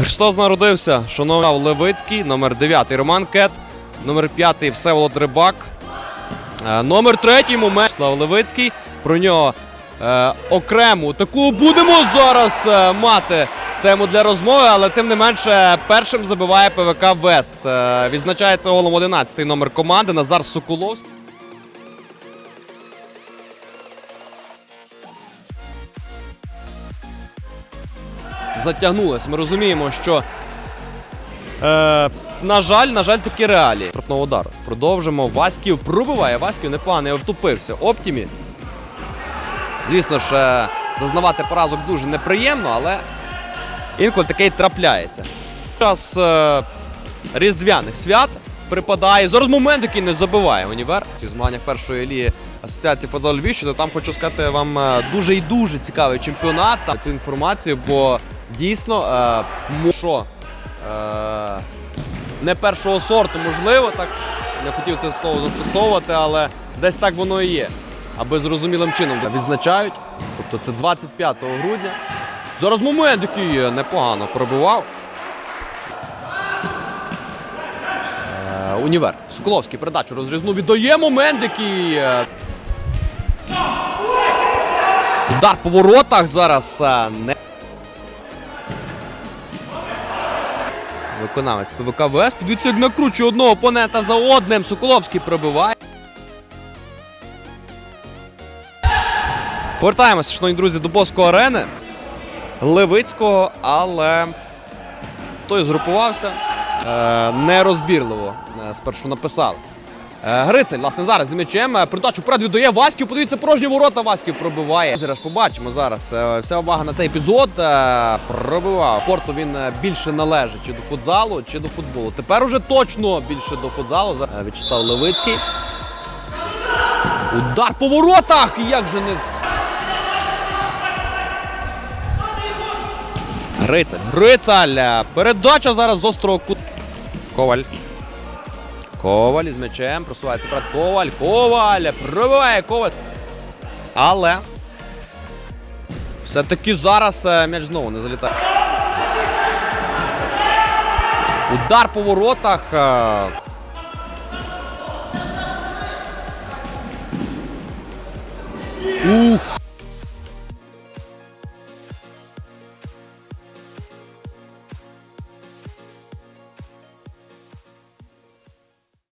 Христос народився, шановний Левицький, номер 9 Роман Кет, номер 5 Всеволод Рибак, е, номер 3 момент Слав Левицький. Про нього е, окрему таку будемо зараз е, мати тему для розмови, але тим не менше першим забиває ПВК Вест. Е, відзначається голом 11 номер команди Назар Соколовський. Затягнулось. Ми розуміємо, що е, на жаль, на жаль, такі реалії. Штрафного удару. Продовжимо. Васьків пробиває. Васьків непоганий втупився. Оптімі. Звісно ж, е, зазнавати поразок дуже неприємно, але інколи таке й трапляється. Час е, різдвяних свят припадає. Зараз момент, який не забиває універ цих змаганнях першої ліги Асоціації футзолу Львівщини. Там хочу сказати вам е, дуже і дуже цікавий чемпіонат. Цю інформацію, бо дійсно е, що е, не першого сорту, можливо, так не хотів це слово застосовувати, але десь так воно і є. Аби зрозумілим чином відзначають. Тобто це 25 грудня. Зараз момент, який непогано пробивав. Е, Універ. Соколовський передачу розрізну віддає момент, який. Удар по воротах зараз не. Виконавець ПВК ВС. Подивіться, як накручує одного опонента за одним. Соколовський пробиває. Повертаємося, шановні друзі, до боску арени. Левицького, але той згрупувався е, нерозбірливо. Е, спершу написали. Е, Грицель, власне, зараз з м'ячем. Е, Передачу вперед віддає Васьків. Подивіться, порожні ворота Васьків пробиває. Зараз побачимо зараз. Е, Вся увага на цей епізод. Пробивав. Порту він більше належить чи до футзалу, чи до футболу. Тепер уже точно більше до футзалу. За- В'ячеслав Левицький. Удар по воротах! Як же не. Грицаль. Е, Передача зараз з острого кут. Коваль. Коваль із м'ячем. Просувається брат Коваль. Коваль. Пробиває Коваль. Але. Все-таки зараз е, м'яч знову не залітає. Удар по воротах.